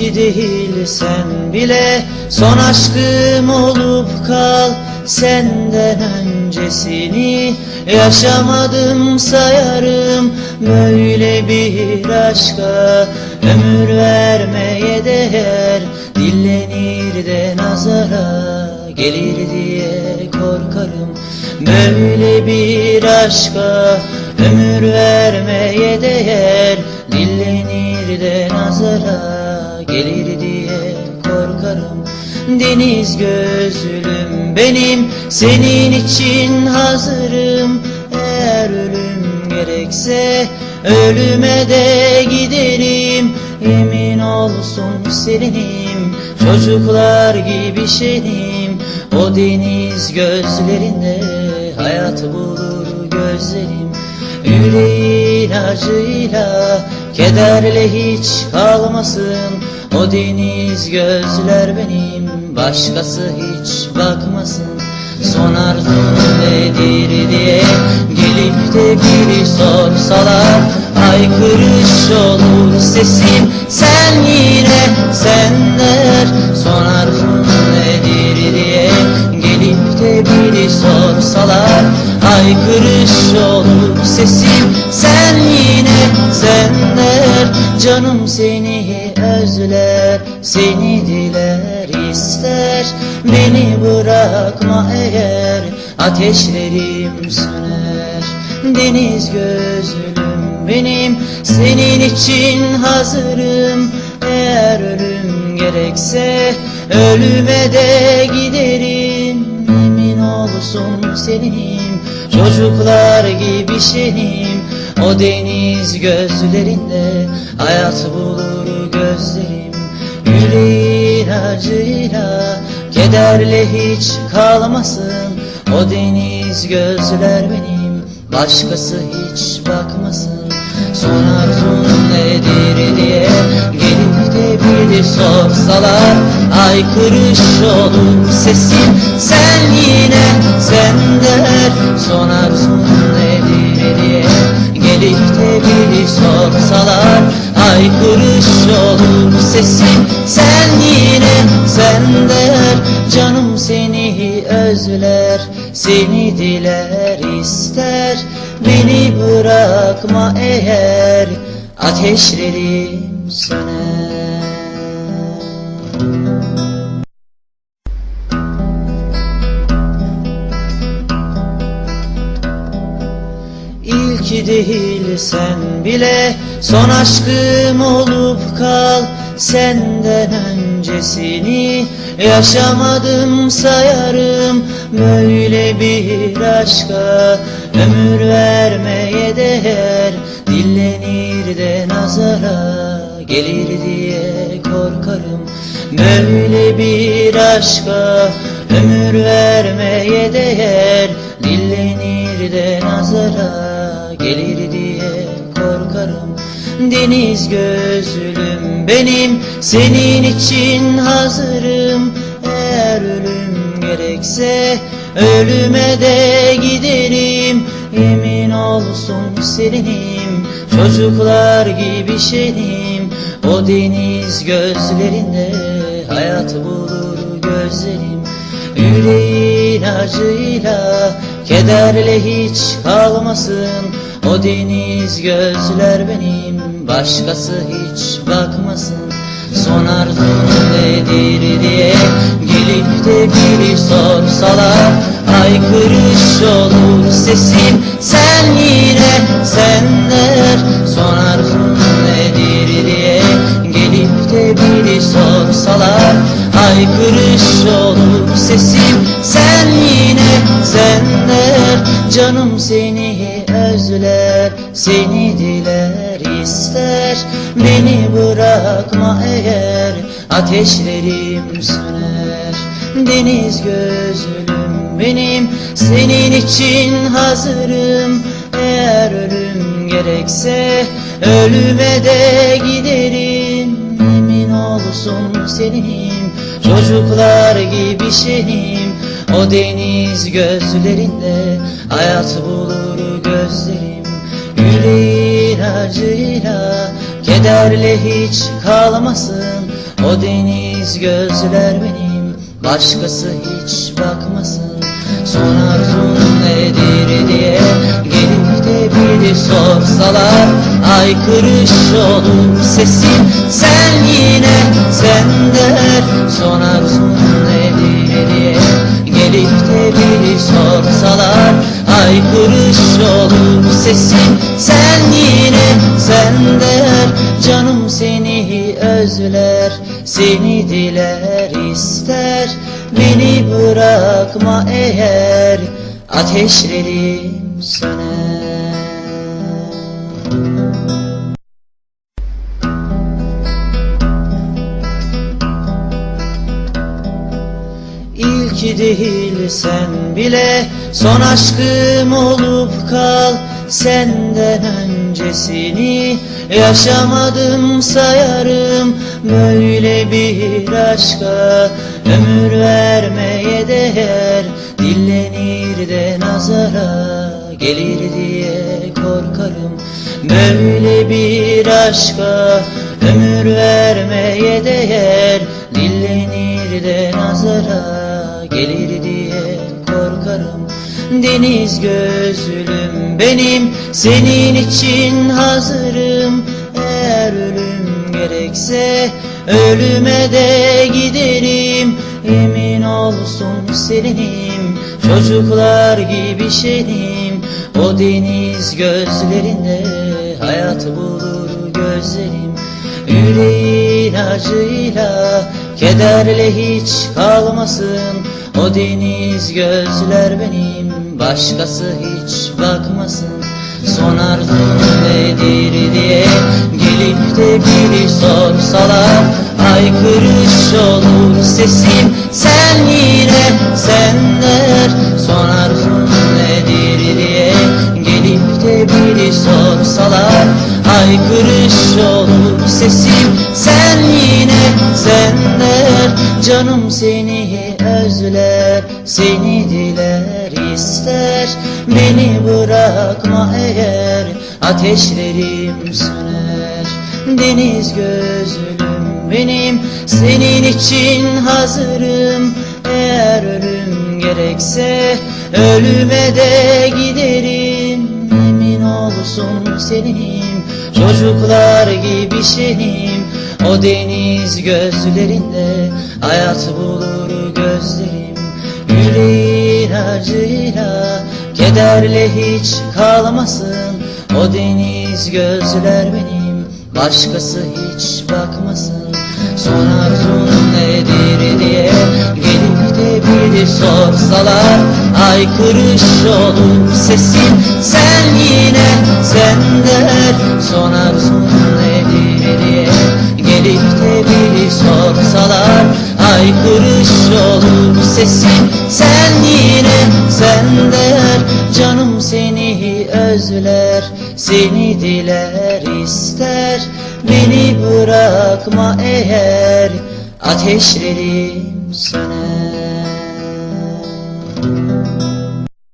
ki değil sen bile Son aşkım olup kal Senden öncesini. Yaşamadım sayarım Böyle bir aşka. Ömür vermeye değer Dillenir de nazara Gelir diye korkarım. Böyle bir aşka Ömür vermeye değer Dillenir de nazara Gelir diye korkarım. Deniz gözlüm benim Senin için hazırım. Eğer ölüm gerekse Ölüme de giderim. Yemin olsun seninim Çocuklar gibi şenim O deniz gözlerinde Hayat bulur gözlerim. Yüreğin acıyla Kederle hiç kalmasın O deniz gözler benim Başkası hiç bakmasın. Son arzun nedir diye Gelip de biri sorsalar Haykırış olur sesim. Sen yine sen der Son arzun nedir diye Gelip de biri sorsalar Haykırış olur sesim. Sen yine sen der Canım seni özler Seni diler ister. Beni bırakma eğer Ateşlerim söner. Deniz gözlüm benim Senin için hazırım. Eğer ölüm gerekse Ölüme de giderim. Emin olsun senin Çocuklar gibi şenim O deniz gözlerinde Hayat bulur gözlerim. Yüreğin acıyla Kederle hiç kalmasın. O deniz gözler benim Başkası hiç bakmasın. Son arzun nedir diye Gelip de biri sorsalar Aykırış olur sesim. Sen yine sen der Son arzun nedir diye sorsalar Aykırış olur sesim Sen yine sen der Canım seni özler Seni diler ister. Beni bırakma eğer Ateşlerim söner İlki değil sen bile. Son aşkım olup kal Senden öncesini. Yaşamadım sayarım Böyle bir aşka. Ömür vermeye değer Dillenir de nazara Gelir diye korkarım. Böyle bir aşka Ömür vermeye değer Dillenir de nazara Gelir diye korkarım. Deniz gözlüm benim Senin için hazırım. Eğer ölüm gerekse Ölüme de giderim. Yemin olsun seninim Çocuklar gibi şenim O deniz gözlerinde Hayat bulur gözlerim. Yüreğin acıyla Kederle hiç kalmasın. O deniz gözler benim. Başkası hiç bakmasın. Son arzun nedir diye Gelip de biri sorsalar. Haykırış olur sesim. Sen yine sen der Son arzun nedir diye Gelip de biri sorsalar Haykırış olur sesim. Sen yine sen der Canım seni özler Seni diler ister. Beni bırakma eğer Ateşlerim söner. Deniz gözlüm benim Senin için hazırım. Eğer ölüm gerekse Ölüme de giderim. Emin olsun senin Çocuklar gibi şenim O deniz gözlerinde Hayat bulur gözlerim. Yüreğin acıyla Kederle hiç kalmasın O deniz gözler benim Başkası hiç bakmasın. Son arzun nedir diye De biri sorsalar Aykırış olur sesin. Sen yine sen der Son arzun nedir diye Gelip de biri sorsalar Aykırış olur sesin. Sen yine sen der Canım seni özler Seni diler ister. Beni bırakma eğer Ateşlerim söner İlk değil sen bile. Son aşkım olup kal Senden öncesini. Yaşamadım sayarım Böyle bir aşka. Ömür vermeye değer Dillenir de nazara Gelir diye korkarım. Böyle bir aşka Ömür vermeye değer Dillenir de nazara Gelir diye korkarım. Deniz gözlüm benim Senin için hazırım. Eğer ölüm gerekse Ölüme de giderim. Emin olsun seninim Çocuklar gibi şenim O deniz gözlerinde Hayat bulur gözlerim. Yüreğin acıyla Kederle hiç kalmasın O deniz gözler benim Başkası hiç bakmasın. Son arzun nedir diye Gelip de biri sorsalar Aykırış olur sesim. Sen yine sen der Son arzun nedir diye Gelip de biri sorsalar Aykırış olur sesim Canım seni özler Seni diler ister. Beni bırakma eğer Ateşlerim söner. Deniz gözlüm benim Senin için hazırım. Eğer ölüm gerekse Ölüme de giderim. Emin olsun senin Çocuklar gibi şenim O deniz gözlerinde Hayat bulur gözlerim. Yüreğin acıyla Kederle hiç kalmasın. O deniz gözler benim Başkası hiç bakmasın. Son arzun nedir diye Gelip de biri sorsalar Aykırış olur sesim Sen yine sen der Son arzun nedir Biri sorsalar Aykırış olur sesim Sen yine sen der Canım seni özler Seni diler ister. Beni bırakma eğer Ateşlerim söner